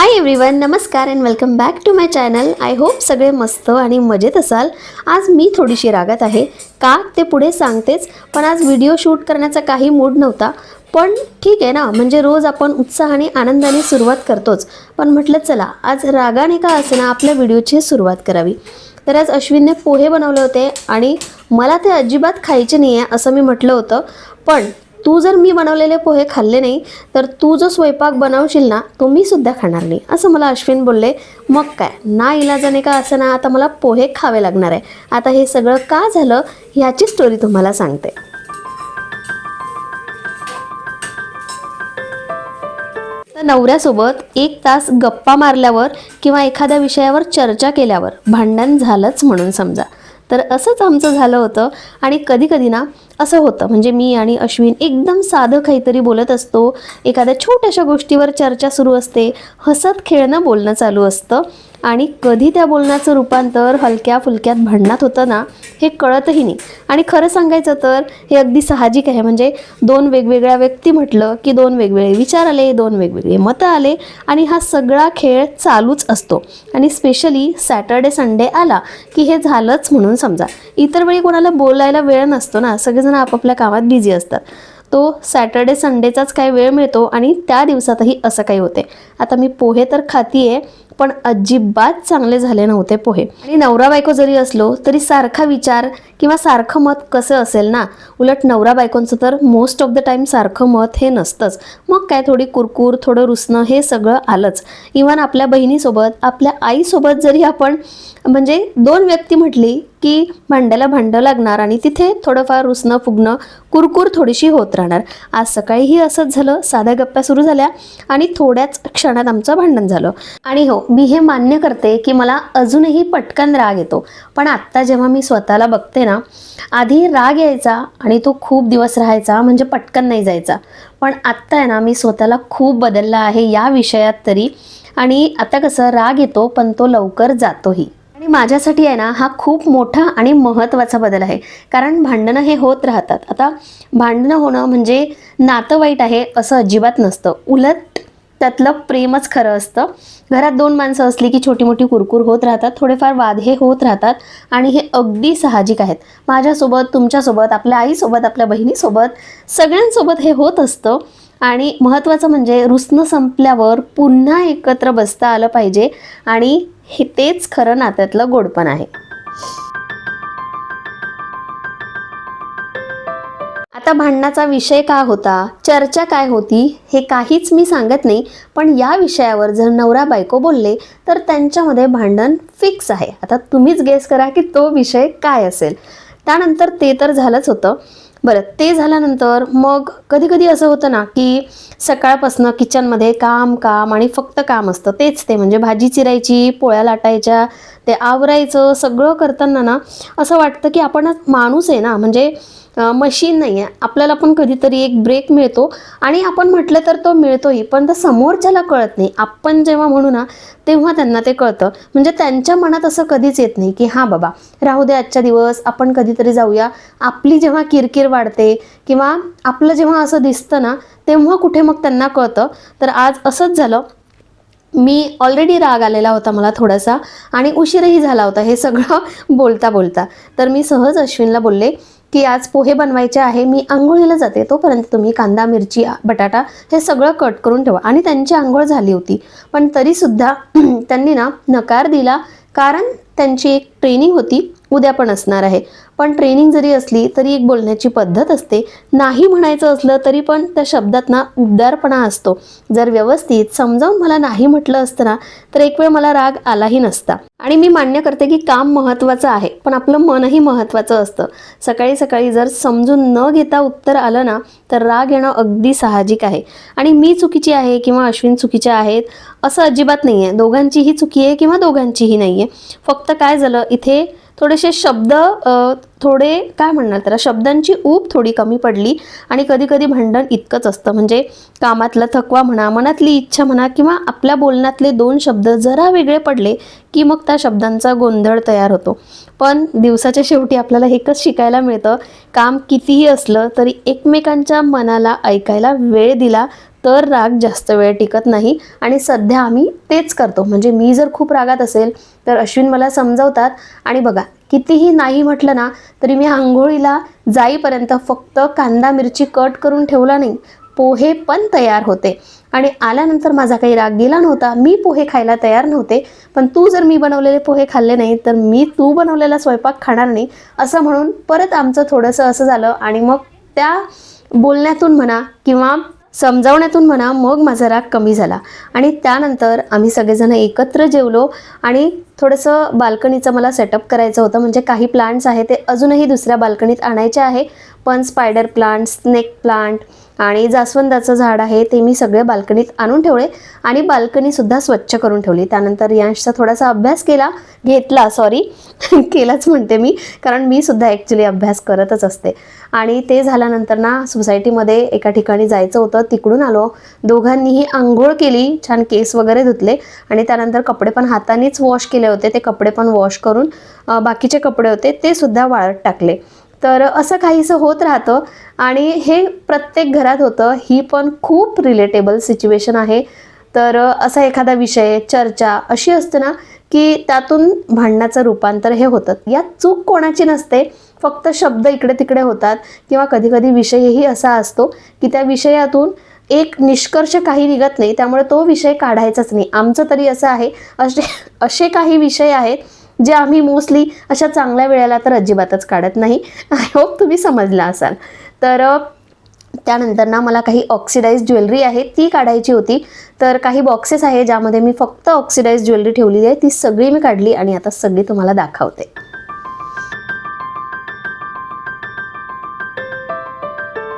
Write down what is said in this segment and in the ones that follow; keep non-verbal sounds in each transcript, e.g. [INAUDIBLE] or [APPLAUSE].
हाय everyone नमस्कार and welcome back to my channel I hope सगळे मस्त आणि मजेत असाल. आज मी थोडीशी रागात आहे. का ते पुढे सांगतेच पण आज व्हिडिओ शूट करण्याचा काही मूड नव्हता. पण ठीक आहे ना म्हणजे रोज आपण उत्साहाने आनंदाने सुरुवात करतोच. पण म्हटलं चला आज रागाने का ना आपल्या व्हिडिओची सुरुवात करावी. तर आज अश्विनने पोहे बनवले होते आणि मला ते अजिबात खायचे नाही आहे असं मी म्हटलं होतं. पण तू जर मी बनवलेले पोहे खाल्ले नाही तर तू जो स्वयंपाक बनवशील ना तो मी सुद्धा खाणार नाही. असं मला अश्विन बोलले मग काय? ना इलाजाने का असं ना? आता मला पोहे खावे लागणार आहे. आता हे सगळं का झालं ह्याची स्टोरी तुम्हाला सांगते. तर नवऱ्यासोबत एक तास गप्पा मारल्यावर किंवा एखाद्या विषयावर चर्चा केल्यावर भांडण झालंच म्हणून समजा. तर असंच आमचं झालं होतं आणि कधी कधी ना असं होतं. म्हणजे मी आणि अश्विन एकदम साधं काहीतरी बोलत असतो. एखाद्या छोट्याशा गोष्टीवर चर्चा सुरू असते. हसत खेळणं बोलणं चालू असतं. आणि कधी त्या बोलण्याचं रूपांतर हलक्या फुलक्यात भांडणात होतं ना हे कळतही नाही. आणि खरं सांगायचं तर हे अगदी साहजिक आहे. म्हणजे दोन वेगवेगळ्या व्यक्ती म्हटलं की दोन वेगवेगळे विचार आले दोन वेगवेगळे मतं आले आणि हा सगळा खेळ चालूच असतो. आणि स्पेशली सॅटर्डे संडे आला की हे झालंच म्हणून समजा. इतर वेळी कोणाला बोलायला वेळ नसतो ना सगळेजण आपापल्या कामात बिझी असतात. तो सॅटर्डे संडेचाच काही वेळ मिळतो आणि त्या दिवसातही असं काही होते. आता मी पोहे तर खातीये पण अजिबात चांगले झाले नव्हते पोहे. आणि नवरा बायको जरी असलो तरी सारखा विचार किंवा सारखं मत कसं असेल ना? उलट नवरा बायकोंचं तर मोस्ट ऑफ द टाईम सारखं मत हे नसतंच. मग काय थोडी कुरकुर थोडं रुसणं हे सगळं आलंच. इवन आपल्या बहिणीसोबत आपल्या आईसोबत जरी आपण म्हणजे दोन व्यक्ती म्हटली की भांड्याला भांडं लागणार आणि तिथे थोडंफार रुसणं फुगणं कुरकुर थोडीशी होत राहणार. आज सकाळीही असंच झालं. साध्या गप्प्या सुरू झाल्या आणि थोड्याच क्षणात आमचं भांडण झालं. आणि हो मी हे मान्य करते की मला अजूनही पटकन राग येतो. पण आत्ता जेव्हा मी स्वतःला बघते ना आधी राग यायचा आणि तो खूप दिवस राहायचा म्हणजे पटकन नाही जायचा. पण आत्ता आहे ना मी स्वतःला खूप बदलला आहे या विषयात तरी. आणि आता कसं राग येतो पण तो लवकर जातोही. आणि माझ्यासाठी आहे ना हा खूप मोठा आणि महत्त्वाचा बदल आहे. कारण भांडणं हे होत राहतात. आता भांडणं होणं म्हणजे नातं वाईट आहे असं अजिबात नसतं. उलट त्यातलं प्रेमच खरं असतं. घरात दोन माणसं असली की छोटी मोठी कुरकुर होत राहतात थोडेफार वाद हे होत राहतात आणि हे अगदी साहजिक आहेत. माझ्यासोबत तुमच्यासोबत आपल्या आईसोबत आपल्या बहिणीसोबत सगळ्यांसोबत हे होत असतं. आणि महत्त्वाचं म्हणजे रुसणं संपल्यावर पुन्हा एकत्र बसता आलं पाहिजे आणि हे तेच खरं नात्यातलं गोडपण आहे. आता भांडणाचा विषय काय होता? चर्चा काय होती? हे काहीच मी सांगत नाही पण या विषयावर जर नवरा बायको बोलले तर त्यांच्यामध्ये भांडण फिक्स आहे. आता तुम्हीच गेस करा की तो विषय काय असेल. त्यानंतर ते तर झालंच होतं. बरं ते झाल्यानंतर मग कधी कधी असं होतं ना की सकाळपासनं किचनमध्ये काम काम आणि फक्त काम असतं. तेच ते म्हणजे भाजी चिरायची पोळ्या लाटायच्या ते आवरायचं सगळं करताना ना असं वाटतं की आपण माणूस आहे ना. म्हणजे मशीन नाही आहे आपल्याला पण कधीतरी एक ब्रेक मिळतो. आणि आपण म्हटलं तर तो मिळतोही पण तर समोरच्याला कळत नाही. आपण जेव्हा म्हणू ना तेव्हा त्यांना ते कळतं. म्हणजे त्यांच्या मनात असं कधीच येत नाही की हां बाबा राहू दे आजच्या दिवस आपण कधीतरी जाऊया. आपली जेव्हा किरकिर वाढते किंवा आपलं जेव्हा असं दिसतं ना तेव्हा कुठे मग त्यांना कळतं. तर आज असंच झालं. मी ऑलरेडी राग आलेला होता मला थोडासा आणि उशीरही झाला होता हे सगळं [LAUGHS] बोलता बोलता तर मी सहज अश्विनला बोलले की आज पोहे बनवायचे आहे मी आंघोळीला जाते तोपर्यंत तुम्ही कांदा मिरची बटाटा हे सगळं कट करून ठेवा. आणि त्यांची आंघोळ झाली होती. पण तरीसुद्धा [CLEARS THROAT] त्यांनी ना नकार दिला. कारण त्यांची एक ट्रेनिंग होती. उद्या पण असणार आहे. पण ट्रेनिंग जरी असली तरी एक बोलण्याची पद्धत असते. नाही म्हणायचं असलं तरी पण त्या शब्दात ना उबदारपणा असतो. जर व्यवस्थित समजावून मला नाही म्हटलं असतं ना तर एक वेळ मला राग आलाही नसता. आणि मी मान्य करते की काम महत्त्वाचं आहे पण आपलं मनही महत्त्वाचं असतं. सकाळी सकाळी जर समजून न घेता उत्तर आलं ना तर राग येणं अगदी साहजिक आहे. आणि मी चुकीची आहे किंवा अश्विन चुकीच्या आहेत असं अजिबात नाही आहे दोघांचीही चुकी आहे किंवा दोघांचीही नाही आहे फक्त काय झालं इथे थोडेसे शब्द थोडे काय म्हणणार त्याला? शब्दांची ऊब थोडी कमी पडली आणि कधी कधी भांडण इतकंच असतं. म्हणजे कामातला थकवा म्हणा मनातली इच्छा म्हणा किंवा आपल्या बोलण्यातले दोन शब्द जरा वेगळे पडले की मग त्या शब्दांचा गोंधळ तयार होतो. पण दिवसाच्या शेवटी आपल्याला एकच शिकायला मिळतं. काम कितीही असलं तरी एकमेकांच्या मनाला ऐकायला वेळ दिला तर राग जास्त वेळ टिकत नाही. आणि सध्या आम्ही तेच करतो. म्हणजे मी जर खूप रागात असेल तर अश्विन मला समजवतात. आणि बघा कितीही नाही म्हटलं ना तरी मी आंघोळीला जाईपर्यंत फक्त कांदा मिरची कट करून ठेवला नाही. पोहे पण तयार होते. आणि आल्यानंतर माझा काही राग गेला नव्हता. मी पोहे खायला तयार नव्हते. पण तू जर मी बनवलेले पोहे खाल्ले नाही तर मी तू बनवलेला स्वयंपाक खाणार नाही असं म्हणून परत आमचं थोडंसं असं झालं. आणि मग त्या बोलण्यातून म्हणा किंवा समजावण्यातून म्हणा मग माझा राग कमी झाला. आणि त्यानंतर आम्ही सगळेजण एकत्र जेवलो आणि थोडंसं बाल्कनीचं मला सेटअप करायचं होतं. म्हणजे काही प्लांट्स आहे ते अजूनही दुसऱ्या बाल्कनीत आणायचे आहे. पण स्पायडर प्लांट स्नेक प्लांट आणि जास्वंदाचं झाड आहे ते मी सगळे बाल्कनीत आणून ठेवले आणि बाल्कनीसुद्धा स्वच्छ करून ठेवली. त्यानंतर यांशचा थोडासा अभ्यास केला घेतला सॉरी [LAUGHS] केलाच म्हणते मी कारण मी सुद्धा ॲक्च्युली अभ्यास करतच असते. आणि ते झाल्यानंतर ना सोसायटीमध्ये एका ठिकाणी जायचं होतं तिकडून आलो. दोघांनीही आंघोळ केली छान केस वगैरे धुतले आणि त्यानंतर कपडे पण हातानेच वॉश केले होते. ते कपडे पण वॉश करून बाकीचे कपडे होते ते सुद्धा वाळत टाकले. तर असं काहीसं होत राहतं. आणि हे प्रत्येक घरात होतं. ही पण खूप रिलेटेबल सिच्युएशन आहे. तर असा एखादा विषय चर्चा अशी असते ना की त्यातून भांडणाचं रूपांतर हे होतं. यात चूक कोणाची नसते. फक्त शब्द इकडे तिकडे होतात किंवा कधीकधी विषयही असा असतो की त्या विषयातून एक निष्कर्ष काही निघत नाही. त्यामुळे तो विषय काढायचाच नाही. आमचं तरी असं आहे. असे असे काही विषय आहेत जे आम्ही मोस्टली अशा चांगल्या वेळेला तर अजिबातच काढत नाही. आय होप तुम्ही समजला असाल. तर त्यानंतर ना मला काही ऑक्सिडाईज ज्वेलरी आहे ती काढायची होती. तर काही बॉक्सेस आहे ज्यामध्ये मी फक्त ऑक्सिडाईज ज्वेलरी ठेवलेली आहे ती सगळी मी काढली आणि आता सगळी तुम्हाला दाखवते.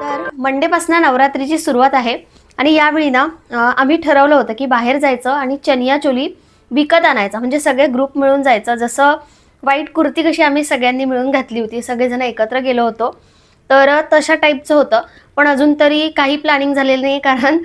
तर मंडेपासून नवरात्रीची सुरुवात आहे. आणि यावेळी ना आम्ही ठरवलं होतं की बाहेर जायचं आणि चनिया चोली विकत आणायचा. म्हणजे सगळे ग्रुप मिळून जायचं. जसं वाईट कुर्ती कशी आम्ही सगळ्यांनी मिळून घातली होती. सगळेजण एकत्र गेलो होतो. तर तशा टाईपचं होतं. पण अजून तरी काही प्लॅनिंग झालेलं नाही. कारण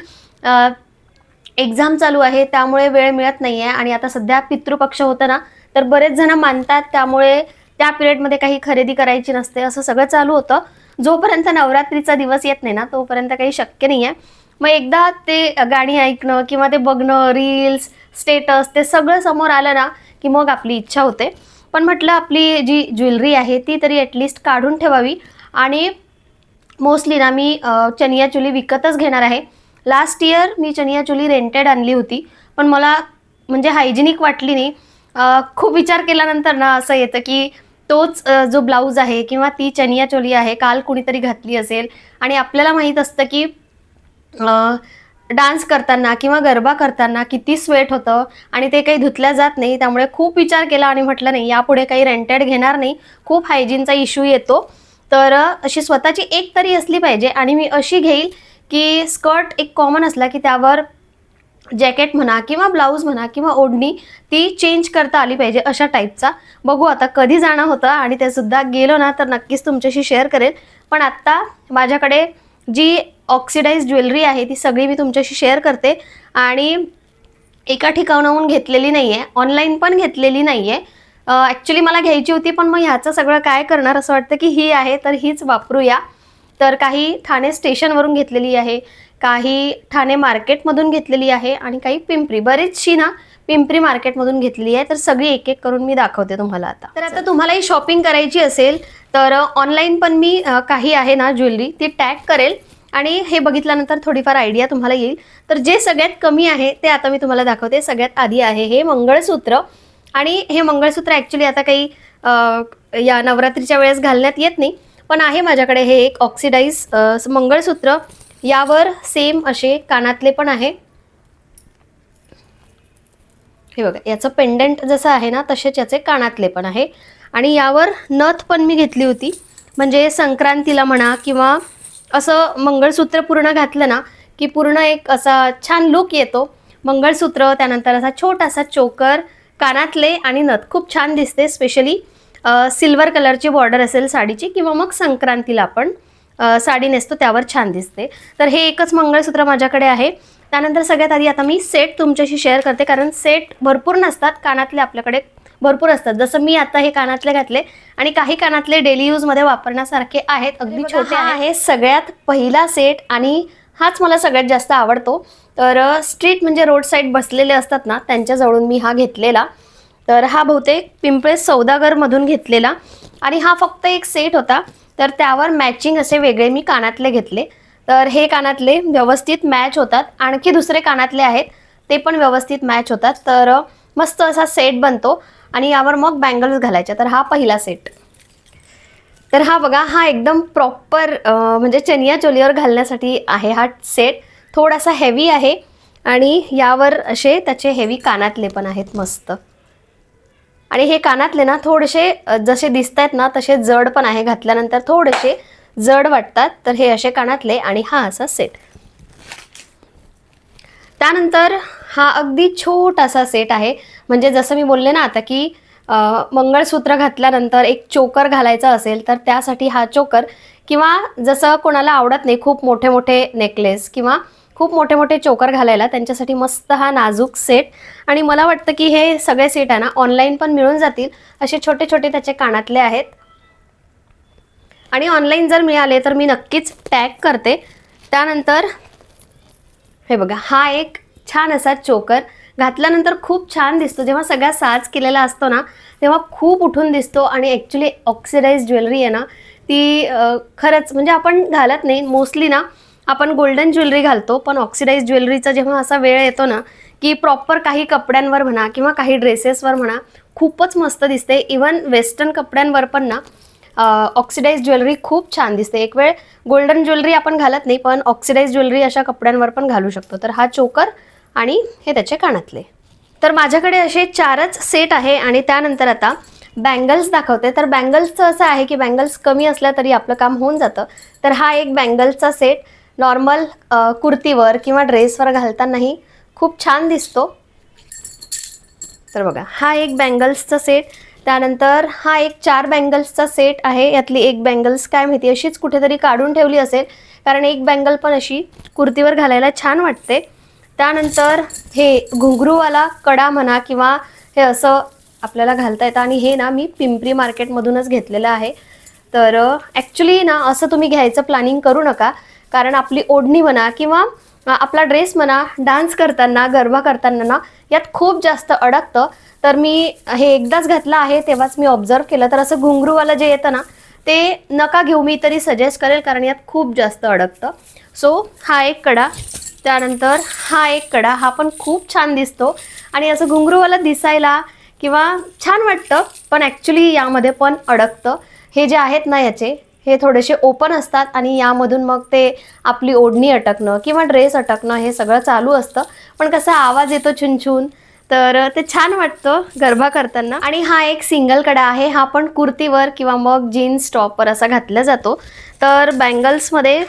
एक्झाम चालू आहे. त्यामुळे वेळ मिळत नाही आहे आणि आता सध्या पितृपक्ष होतं ना तर बरेच जण मानतात. त्यामुळे त्या पिरियडमध्ये काही खरेदी करायची नसते. असं सगळं चालू होतं. जोपर्यंत नवरात्रीचा दिवस येत नाही ना तोपर्यंत काही शक्य नाही आहे मग एकदा ते गाणी ऐकणं किंवा ते बघणं रील्स स्टेटस ते सगळं समोर आलं ना की मग आपली इच्छा होते. पण म्हटलं आपली जी ज्वेलरी आहे ती तरी ॲटलिस्ट काढून ठेवावी. आणि मोस्टली ना मी चनिया चोली विकतच घेणार आहे. लास्ट इयर मी चनिया चोली रेंटेड आणली होती. पण मला म्हणजे हायजिनिक वाटली नाही. खूप विचार केल्यानंतर ना असं येतं की तोच जो ब्लाऊज आहे किंवा ती चनिया चोली आहे काल कुणीतरी घातली असेल. आणि आपल्याला माहीत असतं की डान्स करताना किंवा गरबा करताना किती स्वेट होतं आणि ते काही धुतल्या जात नाही त्यामुळे खूप विचार केला आणि म्हटलं नाही यापुढे काही रेंटेड घेणार नाही खूप हायजीनचा इश्यू येतो. तर अशी स्वतःची एक तरी असली पाहिजे आणि मी अशी घेईल की स्कर्ट एक कॉमन असला की त्यावर जॅकेट म्हणा किंवा ब्लाऊज म्हणा किंवा ओढणी ती चेंज करता आली पाहिजे अशा टाईपचा बघू आता कधी जाणं होतं आणि ते सुद्धा गेलो ना तर नक्कीच तुमच्याशी शेअर करेल. पण आत्ता माझ्याकडे जी ऑक्सिडाईज ज्वेलरी आहे ती सगळी मी तुमच्याशी शेअर करते. आणि एका ठिकाणाहून घेतलेली नाही आहे ऑनलाईन पण घेतलेली नाही आहे ॲक्च्युली मला घ्यायची होती पण मग ह्याचं सगळं काय करणार? असं वाटतं की ही आहे तर हीच वापरूया. तर काही ठाणे स्टेशनवरून घेतलेली आहे काही ठाणे मार्केटमधून घेतलेली आहे आणि काही पिंपरी. बरीचशी ना पिंपरी मार्केटमधून घेतलेली आहे तर सगळी एक एक करून मी दाखवते तुम्हाला आता. तर आता तुम्हालाही शॉपिंग करायची असेल तर ऑनलाईन पण मी काही आहे ना ज्वेलरी ती टॅग करेल. आणि हे बघितल्यानंतर थोडीफार आयडिया तुम्हाला येईल. तर जे सगळ्यात कमी आहे ते आता मी तुम्हाला दाखवते. सगळ्यात आधी आहे हे मंगळसूत्र. आणि हे मंगळसूत्र ॲक्च्युली आता काही या नवरात्रीच्या वेळेस घालण्यात येत नाही. पण आहे माझ्याकडे हे एक ऑक्सिडाईज मंगळसूत्र. यावर सेम असे कानातले पण आहे. हे बघा याचं पेंडंट जसं आहे ना तसेच याचे कानातले पण आहे. आणि यावर नथ पण मी घेतली होती. म्हणजे संक्रांतीला म्हणा किंवा असं मंगळसूत्र पूर्ण घातलं ना की पूर्ण एक असा छान लुक येतो. मंगळसूत्र त्यानंतर असा छोटासा चोकर कानातले आणि नथ. खूप छान दिसते स्पेशली सिल्वर कलरची बॉर्डर असेल साडीची किंवा मग संक्रांतीला आपण साडी नेसतो त्यावर छान दिसते. तर हे एकच मंगळसूत्र माझ्याकडे आहे. त्यानंतर सगळ्यात आधी आता मी सेट तुमच्याशी शेअर करते कारण सेट भरपूर नसतात कानातले आपल्याकडे भरपूर असतात. जसं मी आता हे कानातले घातले आणि काही कानातले डेली यूजमध्ये वापरण्यासारखे आहेत. अगदी छोटे आहे सगळ्यात पहिला सेट आणि हाच मला सगळ्यात जास्त आवडतो. तर स्ट्रीट म्हणजे रोड साईड बसलेले असतात ना त्यांच्याजवळून मी हा घेतलेला. तर हा बहुतेक पिंपळे सौदागरमधून घेतलेला आणि हा फक्त एक सेट होता. तर त्यावर मॅचिंग असे वेगळे मी कानातले घेतले. तर हे कानातले व्यवस्थित मॅच होतात. आणखी दुसरे कानातले आहेत ते पण व्यवस्थित मॅच होतात. तर मस्त असा सेट बनतो. आणि यावर मग बँगल्स घालायच्या. तर हा पहिला सेट तर हा बघा हा एकदम प्रॉपर म्हणजे चनिया चोलीवर घालण्यासाठी आहे हा सेट थोडासा हेवी आहे आणि यावर असे त्याचे हेवी कानातले पण आहेत मस्त. आणि हे कानातले ना थोडेसे जसे दिसत आहेत ना तसे जड पण आहे. घातल्यानंतर थोडेसे जड वाटतात. तर हे असे कानातले आणि हा असा सेट त्यानंतर हा अगदी छोटासा सेट आहे. म्हणजे जसं मी बोलले ना आता की मंगळसूत्र घातल्यानंतर एक चोकर घालायचा असेल तर त्यासाठी हा चोकर किंवा जसं कोणाला आवडत नाही खूप मोठे मोठे नेकलेस किंवा खूप मोठे मोठे चोकर घालायला त्यांच्यासाठी मस्त हा नाजूक सेट. आणि मला वाटतं की हे सगळे सेट आहे ना ऑनलाईन पण मिळून जातील. असे छोटे छोटे त्याचे कानातले आहेत. आणि ऑनलाईन जर मिळाले तर मी नक्कीच टॅग करते. त्यानंतर हे बघा हा एक छान असा चोकर घातल्यानंतर खूप छान दिसतो. जेव्हा सगळा साज केलेला असतो ना तेव्हा खूप उठून दिसतो आणि ॲक्च्युली ऑक्सिडाईज ज्वेलरी आहे ना ती खरंच म्हणजे आपण घालत नाही. मोस्टली ना आपण गोल्डन ज्वेलरी घालतो पण ऑक्सिडाईज ज्वेलरीचा जेव्हा असा वेळ येतो ना की प्रॉपर काही कपड्यांवर म्हणा किंवा काही ड्रेसेसवर म्हणा खूपच मस्त दिसते. इवन वेस्टर्न कपड्यांवर पण ना ऑक्सिडाईज ज्वेलरी खूप छान दिसते. एक वेळ गोल्डन ज्वेलरी आपण घालत नाही पण ऑक्सिडाईज ज्वेलरी अशा कपड्यांवर पण घालू शकतो. तर हा चोकर आणि हे त्याचे कानातले. तर माझ्याकडे असे चारच सेट आहे आणि त्यानंतर आता बँगल्स दाखवते. तर बँगल्सचं असं आहे की बँगल्स कमी असल्या तरी आपलं काम होऊन जातं. तर हा एक बँगल्सचा सेट नॉर्मल कुर्तीवर किंवा ड्रेसवर घालतानाही खूप छान दिसतो. तर बघा हा एक बँगल्सचा सेट त्यानंतर हा एक चार बँगल्सचा सेट आहे. यातली एक बँगल्स काय माहिती? अशीच कुठेतरी काढून ठेवली असेल. कारण एक बँगल पण अशी कुर्तीवर घालायला छान वाटते. त्यानंतर हे घुंगरूवाला कडा म्हणा किंवा हे असं आपल्याला घालता येतं. आणि हे ना मी पिंपरी मार्केटमधूनच घेतलेलं आहे. तर ॲक्च्युली ना असं तुम्ही घ्यायचं प्लॅनिंग करू नका. कारण आपली ओढणी म्हणा किंवा आपला ड्रेस म्हणा डान्स करताना गरबा करताना ना यात खूप जास्त अडकतं. तर मी हे एकदाच घातलं आहे तेव्हाच मी ऑब्झर्व केलं. तर असं घुंगरूवालं जे येतं ना ते नका घेऊ मी तरी सजेस्ट करेल कारण यात खूप जास्त अडकतं. सो हा एक कडा. त्यानंतर हा एक कडा हा पण खूप छान दिसतो. आणि असं घुंगरूवाला दिसायला किंवा छान वाटतं पण ॲक्च्युली यामध्ये पण अडकतं. हे जे आहेत ना याचे हे थोडेसे ओपन असतात आणि यामधून मग ते आपली ओढणी अटकणं किंवा ड्रेस अटकणं हे सगळं चालू असतं. पण कसा आवाज येतो छुनछुन तर ते छान वाटतं गरबा करताना. आणि हा एक सिंगल कडा आहे हा पण कुर्तीवर किंवा मग जीन्स टॉपवर असा घातला जातो. तर बँगल्समध्ये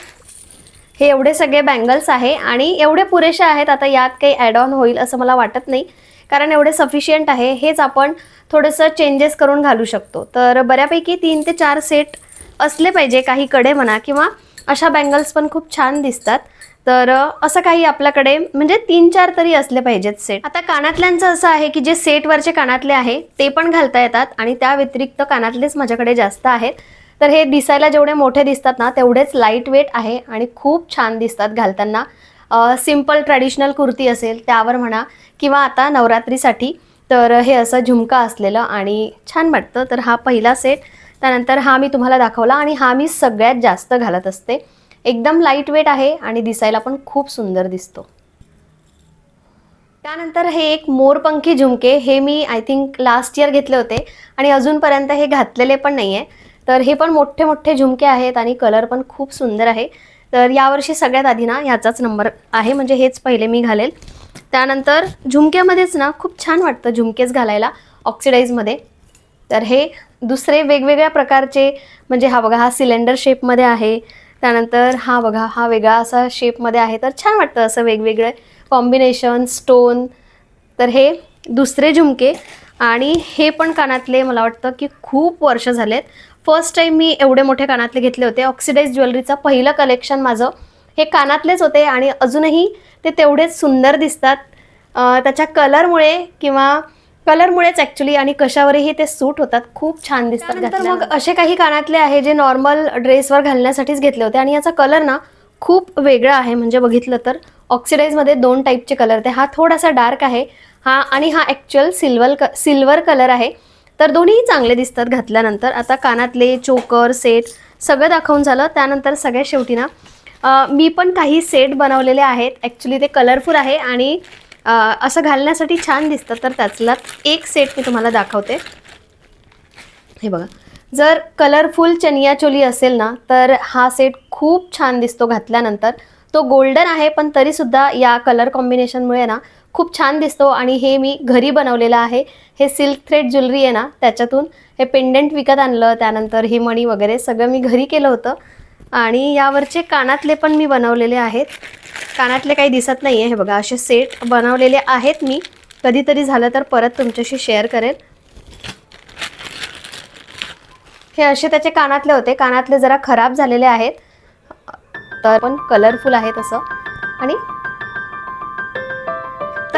हे एवढे सगळे बँगल्स आहे आणि एवढे पुरेसे आहेत आता यात काही ॲड ऑन होईल असं मला वाटत नाही. कारण एवढे सफिशियंट आहे हेच आपण थोडंसं चेंजेस करून घालू शकतो. तर बऱ्यापैकी तीन ते चार सेट असले पाहिजे काही कडे म्हणा किंवा अशा बँगल्स पण खूप छान दिसतात. तर असं काही आपल्याकडे म्हणजे तीन चार तरी असले पाहिजेत सेट आता कानातल्यांचं असं आहे की जे सेटवरचे कानातले आहे ते पण घालता येतात आणि त्या व्यतिरिक्त कानातलेच माझ्याकडे जास्त आहेत. तर हे दिसायला जेवढे मोठे दिसतात ना तेवढेच लाइट वेट आहे आणि खूप छान दिसतात घालताना. सिंपल ट्रॅडिशनल कुर्ती असेल त्यावर म्हणा किंवा आता नवरात्रीसाठी तर हे असं झुमका असलेलं आणि छान वाटतं. तर हा पहिला सेट त्यानंतर हा मी तुम्हाला दाखवला आणि हा मी सगळ्यात जास्त घालत असते. एकदम लाइट वेट आहे आणि दिसायला पण खूप सुंदर दिसतो. त्यानंतर हे एक मोरपंखी झुमके हे मी आय थिंक लास्ट इयर घेतले होते आणि अजूनपर्यंत हे घातलेले पण नाही आहे तर हे पण मोठे मोठे झुमके आहेत आणि कलर पण खूप सुंदर आहे. तर यावर्षी सगळ्यात आधी ना ह्याचाच नंबर आहे म्हणजे हेच पहिले मी घालेल. त्यानंतर झुमक्यामध्येच ना खूप छान वाटतं झुमकेच घालायला ऑक्सिडाईजमध्ये तर हे दुसरे वेगवेगळ्या प्रकारचे म्हणजे हा बघा हा सिलेंडर शेपमध्ये आहे. त्यानंतर हा बघा हा वेगळा असा शेपमध्ये आहे. तर छान वाटतं असं वेगवेगळे कॉम्बिनेशन स्टोन तर हे दुसरे झुमके आणि हे पण कानातले मला वाटतं की खूप वर्ष झालेत. फर्स्ट टाईम मी एवढे मोठे कानातले घेतले होते. ऑक्सिडाईज ज्वेलरीचं पहिलं कलेक्शन माझं. हे कानातलेच होते आणि अजूनही ते तेवढेच सुंदर दिसतात. त्याच्या कलरमुळे किंवा कलरमुळेच ॲक्च्युली आणि कशावरही ते सूट होतात. खूप छान दिसतात त्यानंतर मग असे काही कानातले आहे जे नॉर्मल ड्रेसवर घालण्यासाठीच घेतले होते. आणि याचा कलर ना खूप वेगळा आहे. म्हणजे बघितलं तर ऑक्सिडाईजमध्ये दोन टाईपचे कलर ते हा थोडासा डार्क आहे. हा आणि हा ॲक्च्युअल सिल्वर क सिल्वर कलर आहे. तर दोन्हीही चांगले दिसतात घातल्यानंतर. आता कानातले चोकर सेट सगळं दाखवून झालं. त्यानंतर सगळ्यात शेवटी ना मी पण काही सेट बनवलेले आहेत. ॲक्च्युली ते कलरफुल आहे आणि असं घालण्यासाठी छान दिसतं तर त्यातला एक सेट मी तुम्हाला दाखवते. हे बघा. जर कलरफुल चनिया चोली असेल ना तर हा सेट खूप छान दिसतो घातल्यानंतर. तो गोल्डन आहे पण तरीसुद्धा या कलर कॉम्बिनेशनमुळे ना खूप छान दिसतो आणि हे मी घरी बनवलेलं आहे. हे सिल्क थ्रेड ज्वेलरी आहे ना त्याच्यातून हे पेंडंट विकत आणलं त्यानंतर ही मणी वगैरे सगळं मी घरी केलं होतं. आणि यावरचे कानातले पण मी बनवलेले आहेत. कानातले काही दिसत नाही आहे हे बघा असे सेट बनवलेले आहेत मी. कधीतरी झालं तर परत तुमच्याशी शेअर करेल. हे असे त्याचे कानातले होते. कानातले जरा खराब झालेले आहेत. तर पण कलरफुल आहे तसं. आणि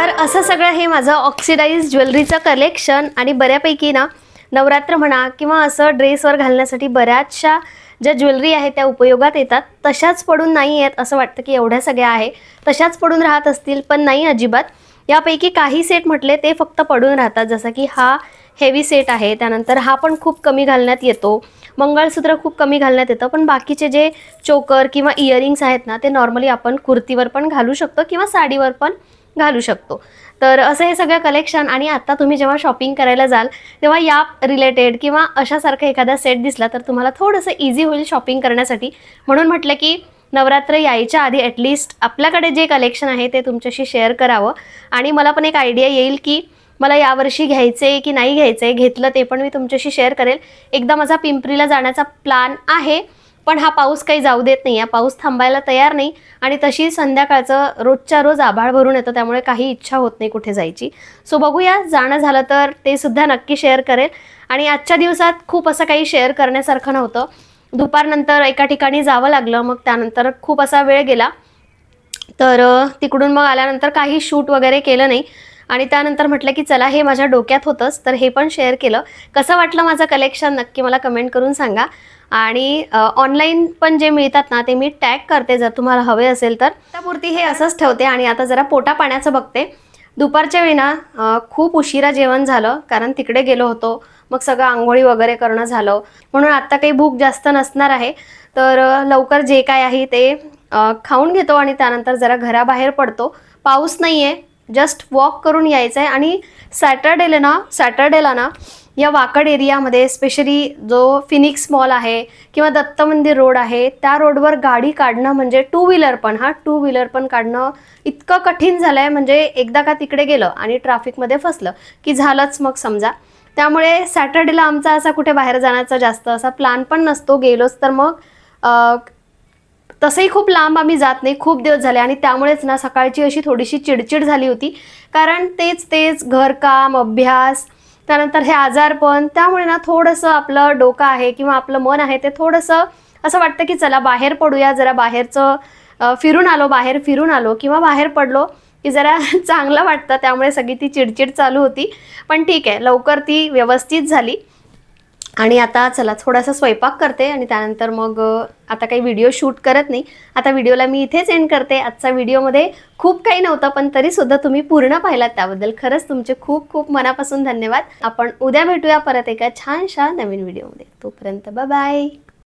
तर असं सगळं हे माझं ऑक्सिडाईज ज्वेलरीचं कलेक्शन आणि बऱ्यापैकी ना नवरात्र म्हणा किंवा असं ड्रेसवर घालण्यासाठी बऱ्याचशा ज्या ज्वेलरी आहेत त्या उपयोगात येतात. तशाच पडून नाही आहेत असं वाटतं की एवढ्या सगळ्या आहे. तशाच पडून राहत असतील पण नाही अजिबात. यापैकी काही सेट म्हटले ते फक्त पडून राहतात. जसं की हा हेवी सेट आहे. त्यानंतर हा पण खूप कमी घालण्यात येतो. मंगळसूत्र खूप कमी घालण्यात येतं. पण बाकीचे जे चोकर किंवा इयरिंग्स आहेत ना ते नॉर्मली आपण कुर्तीवर पण घालू शकतो किंवा साडीवर पण. घालू शकतो. तर असं हे सगळं कलेक्शन आणि आता तुम्ही जेव्हा शॉपिंग करायला जाल तेव्हा या रिलेटेड किंवा अशासारखा एखादा सेट दिसला तर तुम्हाला थोडंसं इझी होईल शॉपिंग करण्यासाठी. म्हणून म्हटलं की नवरात्र यायच्या आधी ॲटलिस्ट आपल्याकडे जे कलेक्शन आहे ते तुमच्याशी शेअर करावं. आणि मला पण एक आयडिया येईल की मला यावर्षी घ्यायचं आहे की नाही घ्यायचं आहे घेतलं ते पण मी तुमच्याशी शेअर करेल. एकदा माझा पिंपरीला जाण्याचा प्लान आहे. पण हा पाऊस काही जाऊ देत नाही हा पाऊस थांबायला तयार नाही आणि तशी संध्याकाळचं रोजच्या रोज आभाळ भरून येतं त्यामुळे काही इच्छा होत नाही कुठे जायची. सो बघूया जाणं झालं तर ते सुद्धा नक्की शेअर करेल. आणि आजच्या दिवसात खूप असं काही शेअर करण्यासारखं नव्हतं. दुपारनंतर एका ठिकाणी जावं लागलं मग त्यानंतर खूप असा वेळ गेला. तर तिकडून मग आल्यानंतर काही शूट वगैरे केलं नाही. आणि त्यानंतर म्हटलं की चला हे माझ्या डोक्यात होतंच तर हे पण शेअर केलं. कसं वाटलं माझं कलेक्शन नक्की मला कमेंट करून सांगा. आणि ऑनलाईन पण जे मिळतात ना ते मी टॅग करते जर तुम्हाला हवे असेल तर. त्यापुरती हे असंच ठेवते आणि आता जरा पोटा पाण्याचं बघते. दुपारच्या वेळी ना खूप उशिरा जेवण झालं कारण तिकडे गेलो होतो. मग सगळं आंघोळी वगैरे करणं झालं. म्हणून आत्ता काही भूक जास्त नसणार आहे. तर लवकर जे काय आहे ते खाऊन घेतो आणि त्यानंतर जरा घराबाहेर पडतो. पाऊस नाही आहे जस्ट वॉक करून यायचं आहे आणि सॅटर्डेला ना सॅटर्डेला ना या वाकड एरियामध्ये स्पेशली जो फिनिक्स मॉल आहे किंवा दत्त मंदिर रोड आहे त्या रोडवर गाडी काढणं म्हणजे टू व्हीलर पण हा टू व्हीलर पण काढणं इतकं कठीण झालं आहे म्हणजे एकदा का तिकडे गेलं आणि ट्रॅफिकमध्ये फसलं की झालंच मग समजा. त्यामुळे सॅटर्डेला आमचा असा कुठे बाहेर जाण्याचा जास्त असा प्लॅन पण नसतो. गेलोच तर मग तसंही खूप लांब आम्ही जात नाही. खूप दिवस झाले आणि त्यामुळेच ना सकाळची अशी थोडीशी चिडचिड झाली होती. कारण तेच तेच घरकाम अभ्यास त्यानंतर हे आजारपण त्यामुळे ना थोडंसं आपलं डोकं आहे किंवा आपलं मन आहे ते थोडंसं असं वाटतं की चला बाहेर पडूया जरा बाहेरचं फिरून आलो बाहेर फिरून आलो किंवा बाहेर पडलो की जरा [LAUGHS] चांगलं वाटतं. त्यामुळे सगळी ती चिडचिड चालू होती. पण ठीक आहे लवकर ती व्यवस्थित झाली. आणि आता चला थोडासा स्वयंपाक करते आणि त्यानंतर मग आता काही व्हिडिओ शूट करत नाही. आता व्हिडिओला मी इथेच एंड करते. आजचा व्हिडिओमध्ये खूप काही नव्हतं पण तरीसुद्धा तुम्ही पूर्ण पाहिलात त्याबद्दल. खरंच तुमचे खूप खूप मनापासून धन्यवाद. आपण उद्या भेटूया परत एका छानशा नवीन व्हिडिओमध्ये तोपर्यंत बाय